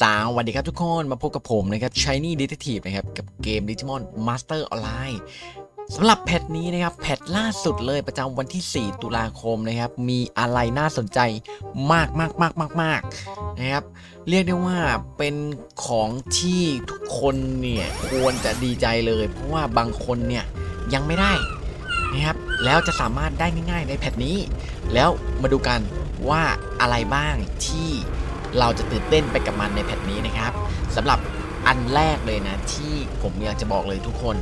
สวัสดีครับทุกคนมาพบกับผมนะครับ Shiny Detective นะครับ กับเกม Digimon Master Online สำหรับแพทนี้นะครับ แพทล่าสุดเลยประจำวันที่ 4 ตุลาคมนะครับ มีอะไรน่าสนใจมากมากมากมากมากนะครับ เรียกได้ว่าเป็นของที่ทุกคนเนี่ยควรจะดีใจเลย เพราะว่าบางคนเนี่ยยังไม่ได้นะครับ แล้วจะสามารถได้ง่ายๆในแพทนี้ แล้วมาดูกันว่าอะไรบ้างที่ เราจะตื่นเต้นไปกับมันในแพทนี้นะครับสำหรับอันแรกเลยนะ ที่ผมอยากจะบอกเลยทุกคน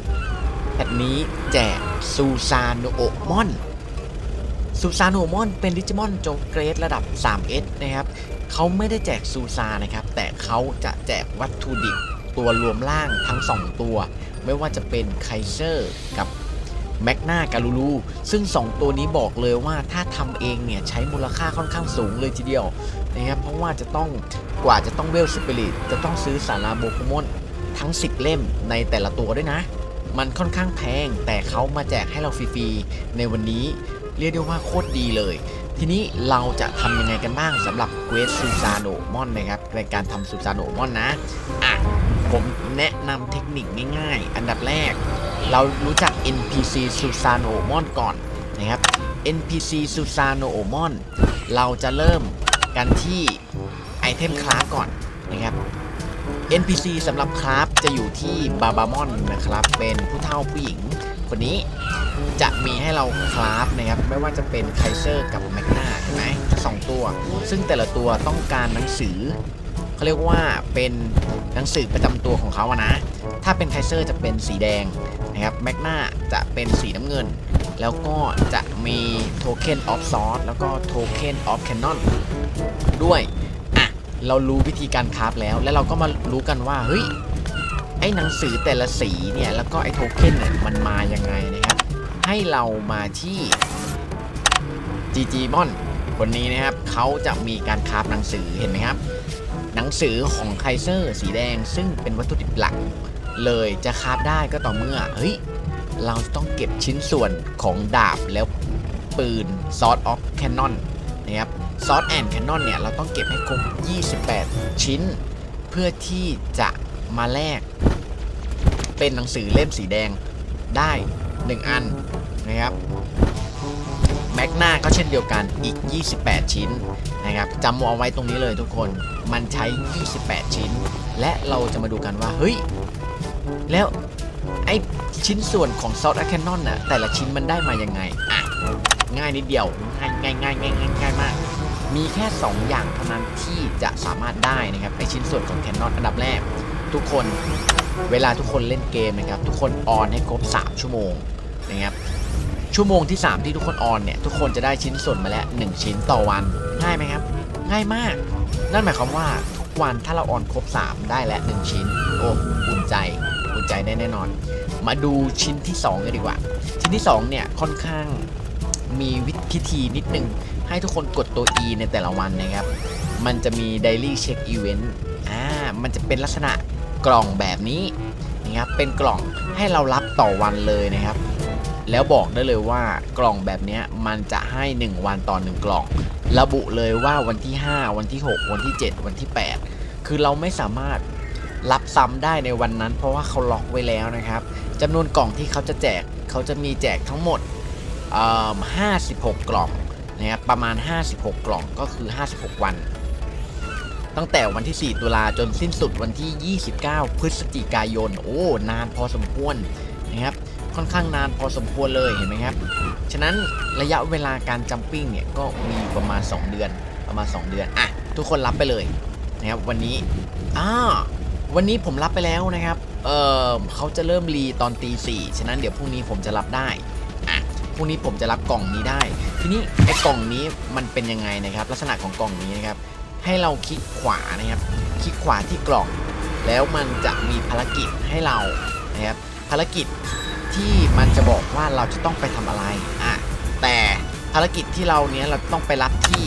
แพทนี้แจกซูซานโอมอนซูซานโอมอนเป็นดิจิมอนโจเกรดระดับ 3S นะครับเขาไม่ได้แจกซูซานะครับ แต่เขาจะแจกวัตถุดิบตัวรวมล่างทั้ง 2 ตัว ไม่ว่าจะเป็นไคเซอร์กับ แมกนาการูลูซึ่ง 2 ตัวนี้บอกเลยว่าถ้าทำเองเนี่ยใช้มูลค่าค่อนข้างสูงเลยทีเดียวนะครับเพราะว่าจะต้องกว่าจะต้องเวลสปิริตจะต้องซื้อสาราโบคุมอนทั้ง 10 เล่มในแต่ละตัวด้วยนะ มันค่อนข้างแพงแต่เขามาแจกให้เราฟรีๆในวันนี้เรียกได้ว่าโคตรดีเลย ทีนี้เราจะทำยังไงกันบ้างสำหรับเกรดซูซาโนมอนนะครับในการทำซูซาโนมอนนะอะผมแนะนำเทคนิคง่ายๆ อันดับแรก เรารู้จัก NPC ซูซาโนมอนก่อนนะครับ NPC ซูซาโนมอนเราจะเริ่มกันที่ไอเทมคลาสก่อนนะครับ NPC สำหรับคราฟจะอยู่ที่บาบามอนนะครับ เป็นผู้เฒ่าผู้หญิงคนนี้จะมีให้เราคราฟนะครับ ไม่ว่าจะเป็นไคเซอร์กับแมกนาเห็นไหมสองตัว ซึ่งแต่ละตัวต้องการหนังสือเขาเรียกว่าเป็นหนังสือประจำตัวของเขาอะนะ ถ้าเป็นไคเซอร์จะเป็นสีแดง นะครับแมกนาจะเป็นสีน้ำเงิน แล้วก็จะมีโทเค็นออฟซอสแล้วก็โทเค็นออฟแคนนอนด้วยอะเรารู้วิธีการคราฟแล้ว แล้วเราก็มารู้กันว่าเฮ้ยไอ้หนังสือแต่ละสีเนี่ยแล้วก็ไอ้โทเค็นเนี่ยมันมายังไงนะครับ ให้เรามาที่ GG m o n คนนี้นะครับเขาจะมีการคราฟหนังสือเห็นไหมครับ หนังสือของไคเซอร์สีแดงซึ่งเป็นวัตถุดิบหลัก เลยจะคราฟได้ก็ต่อเมื่อเฮ้ยเราต้องเก็บชิ้นส่วนของดาบแล้วปืน Sword of Cannon นะครับ Sword and Cannon เนี่ยเราต้องเก็บให้ครบ 28 ชิ้น เพื่อที่จะมาแลกเป็นหนังสือเล่มสีแดงได้ 1 อันนะครับแมกนาก็เช่นเดียวกันอีก 28 ชิ้นนะครับจำเอาไว้ตรงนี้เลยทุกคนมันใช้ 28 ชิ้น และเราจะมาดูกันว่า เฮ้ย แล้วไอชิ้นส่วนของ South a Cannon น่ะแต่ละชิ้นมันได้มายังไงอะง่ายนิดเดียวง่ายง่ายง่ายง่ายง่ายง่ายมาก มีแค่ 2 อย่างเท่านั้นที่จะสามารถได้นะครับในชิ้นส่วนของ Canon อันดับแรก ทุกคนเวลาทุกคนเล่นเกมนะครับทุกคนออนให้ครบ 3 ชั่วโมงนะครับชั่วโมงที่ 3 ที่ทุกคนออนเนี่ยทุกคนจะได้ชิ้นส่วนมาแล้ว 1 ชิ้นต่อวันง่ายไหมครับ ง่ายมาก นั่นหมายความว่า วันถ้าเราออนครบ 3 ได้แล้ว1ชิ้น โอ้อุ่นใจอุ่นใจได้แน่นอน มาดูชิ้นที่2กันดีกว่า ชิ้นที่ 2 เนี่ย ค่อนข้างมีวิธีนิดนึง ให้ทุกคนกดตัว E ในแต่ละวันนะครับ มันจะมี Daily Check Event อ่ามันจะเป็นลักษณะกล่องแบบนี้นะครับเป็นกล่องให้เรารับต่อวันเลยนะครับ แล้วบอกได้เลยว่ากล่องแบบนี้มันจะให้ 1 วันต่อ 1 กล่อง ระบุเลยว่าวันที่ 5 วันที่ 6 วันที่ 7 วันที่ 8 คือเราไม่สามารถรับซ้ำได้ในวันนั้น เพราะว่าเขาล็อกไว้แล้วนะครับจำนวนกล่องที่เขาจะแจกเขาจะมีแจกทั้งหมด56 กล่องนะครับประมาณ 56 กล่องก็คือ 56 วัน ตั้งแต่วันที่ 4 ตุลาจนสิ้นสุดวันที่ 29 พฤศจิกายน โอ้ นานพอสมควรนะครับค่อนข้างนานพอสมควรเลยเห็นไหมครับ ฉะนั้นระยะเวลาการจัมปิ้งเนี่ยก็มีประมาณ 2 เดือนประมาณ 2 เดือน อะ ทุกคนรับไปเลย นะครับวันนี้อ่าวันนี้ผมรับไปแล้วนะครับเออเขาจะเริ่มรีตอนตีสี่ฉะนั้นเดี๋ยวพรุ่งนี้ผมจะรับได้อะพรุ่งนี้ผมจะรับกล่องนี้ได้ ทีนี้ไอ้กล่องนี้มันเป็นยังไงนะครับ ลักษณะของกล่องนี้นะครับ ให้เราคลิกขวานะครับ คลิกขวาที่กล่อง แล้วมันจะมีภารกิจให้เรานะครับภารกิจที่มันจะบอกว่าเราจะต้องไปทำอะไรอะแต่ภารกิจที่เราเนี้ยเราต้องไปรับที่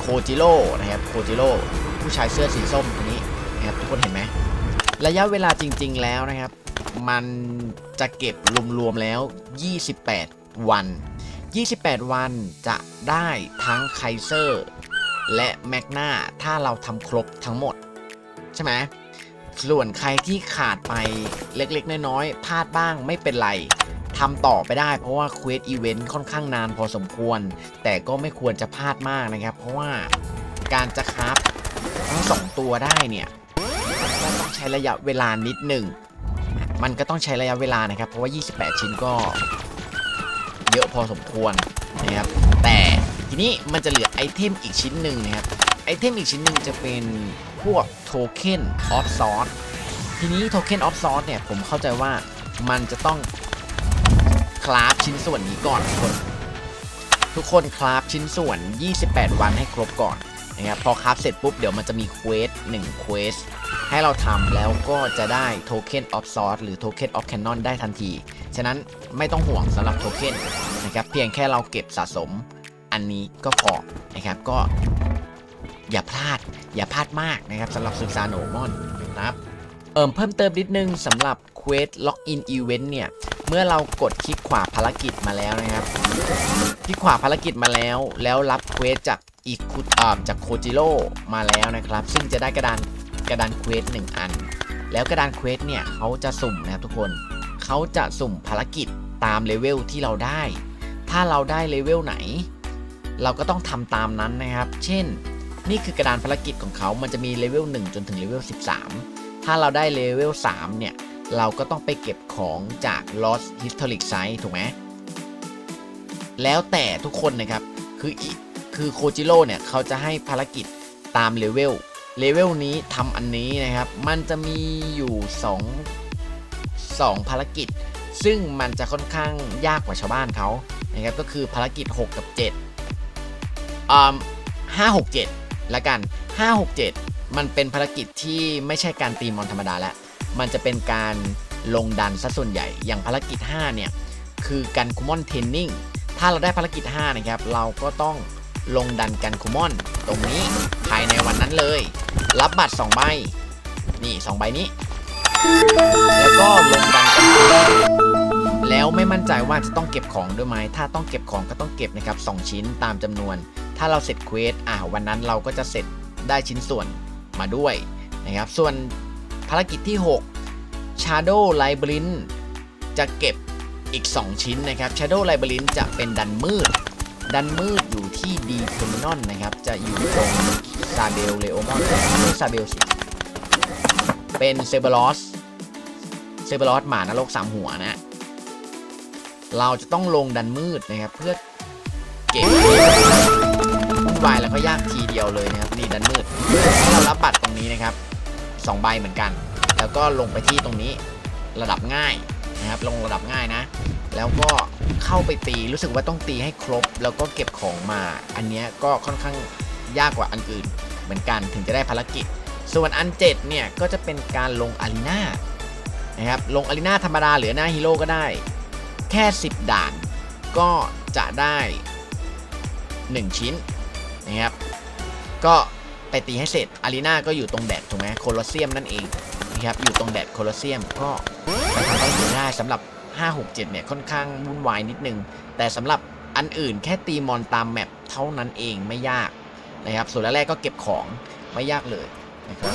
โคจิโร่นะครับโคจิโร่ ผู้ชายเสื้อสีส้มคนนี้นะครับทุกคนเห็นไหมระยะเวลาจริง ๆ แล้วนะครับ มันจะเก็บรวมๆแล้ว 28 วัน 28 วันจะได้ทั้งไคเซอร์และแมกนาถ้าเราทำครบทั้งหมด ใช่ไหมส่วนใครที่ขาดไปเล็กๆ น้อยๆพลาดบ้างไม่เป็นไรทำต่อไปได้เพราะว่าเควสอีเวนต์ค่อนข้างนานพอสมควร แต่ก็ไม่ควรจะพลาดมากนะครับ เพราะว่าการจะคราฟ ทั้งสองตัวได้เนี่ยก็ต้องใช้ระยะเวลานิดหนึ่ง มันก็ต้องใช้ระยะเวลานะครับ เพราะว่า 28 ชิ้นก็ เยอะพอสมควรนะครับ แต่ทีนี้มันจะเหลือไอเทมอีกชิ้นหนึ่งนะครับ ไอเทมอีกชิ้นหนึ่งจะเป็นพวกโทเค็นออฟซอร์ทีนี้โทเค็นออฟซอร์เนี่ยผมเข้าใจว่ามันจะต้องคราฟชิ้นส่วนนี้ก่อนทุกคน ทุกคนคราฟชิ้นส่วน 28 วันให้ครบก่อน นะครับพอคราฟเสร็จปุ๊บเดี๋ยวมันจะมีเควส1เควสให้เราทำแล้วก็จะได้โทเค็นออฟซอร์หรือโทเค็นออฟแคนนอนได้ทันที ฉะนั้นไม่ต้องห่วงสำหรับโทเค็นนะครับเพียงแค่เราเก็บสะสมอันนี้ก็พอนะครับก็อย่าพลาดอย่าพลาดมากนะครับสำหรับศึกษาโนมอนนะครับเอิมเพิ่มเติมนิดนึงสำหรับเควสล็อกอินอีเวนต์เนี่ย มื่อเรากดคลิกขวาภารกิจมาแล้วนะครับ คลิกขวาภารกิจมาแล้ว แล้วรับเควสจากอีคุอ่าจากโคจิโร่มาแล้วนะครับ ซึ่งจะได้กระดานกระดานเควสหนึ่งอัน แล้วกระดานเควสเนี่ยเขาจะสุ่มนะครับทุกคนเขาจะสุ่มภารกิจตามเลเวลที่เราได้ ถ้าเราได้เลเวลไหน เราก็ต้องทำตามนั้นนะครับ เช่น นี่คือกระดานภารกิจของเขา มันจะมีเลเวล1จนถึงเลเวล13 ถ้าเราได้เลเวล3เนี่ย เราก็ต้องไปเก็บของจาก Lost Historic Site ถูกไหมแล้วแต่ทุกคนนะครับ คืออีคือโคจิโร่เนี่ย เขาจะให้ภารกิจตามเลเวล เลเวลนี้ทำอันนี้นะครับ มันจะมีอยู่ 2 2 ภารกิจ ซึ่งมันจะค่อนข้างยากกว่าชาวบ้านเขานะครับ ก็คือภารกิจ 6 กับ7อ่าห้าหกเจ็ดละกัน 5 6 7 มันเป็นภารกิจที่ไม่ใช่การตีมอนธรรมดาแล้ว มันจะเป็นการลงดันซะส่วนใหญ่ อย่างภารกิจ 5 เนี่ย คือการคูมอนเทนนิ่ง ถ้าเราได้ภารกิจ 5 นะครับ เราก็ต้องลงดันกันคูมอน ตรงนี้ภายในวันนั้นเลย รับบัตร 2 ใบ นี่ 2 ใบนี้ แล้วก็ลงดันกันคูมอนแล้วไม่มั่นใจว่าจะต้องเก็บของด้วยไหม ถ้าต้องเก็บของก็ต้องเก็บนะครับ 2 ชิ้นตามจำนวน ถ้าเราเสร็จเควส อ่าวันนั้นเราก็จะเสร็จได้ชิ้นส่วนมาด้วยนะครับ ส่วนารกิจที่ 6 Shadow Labyrinth จะเก็บอีก 2 ชิ้นนะครับ Shadow Labyrinth จะเป็นดันมืด ดันมืดอยู่ที่ D Terminal นะครับ จะอยู่ตรงซาเบลเลโอมอนไม่ซาเบลสิเป็นเซเบรอสเซเบรอสหมานรกสามหัวนะ เราจะต้องลงดันมืดนะครับ เพื่อเก็บวุ่นวายแล้วก็ยากทีเดียวเลยนะครับนี่ดันมืดเรารับบัตรตรงนี้นะครับ สองใบเหมือนกัน แล้วก็ลงไปที่ตรงนี้ระดับง่ายนะครับ ลงระดับง่ายนะ แล้วก็เข้าไปตีรู้สึกว่าต้องตีให้ครบ แล้วก็เก็บของมา อันนี้ก็ค่อนข้างยากกว่าอันอื่นเหมือนกันถึงจะได้ภารกิจ ส่วนอันเจ็ดเนี่ยก็จะเป็นการลงอารีนานะครับลงอารีนาธรรมดาหรือหน้าฮีโร่ก็ได้ แค่ 10 ด่าน ก็จะได้ 1 ชิ้นนะครับก็ ไปตีให้เสร็จอารีนาก็อยู่ตรงแดดถูกไหมโคลอสเซียมนั่นเองนะครับอยู่ตรงแดดโคลอสเซียมก็ไปทำภารกิจได้สำหรับ 5 6 7 เนี่ยค่อนข้างวุ่นวายนิดนึง แต่สำหรับอันอื่นแค่ตีมอนตามแมปเท่านั้นเองไม่ยากนะครับส่วนแรกๆก็เก็บของไม่ยากเลยนะครับ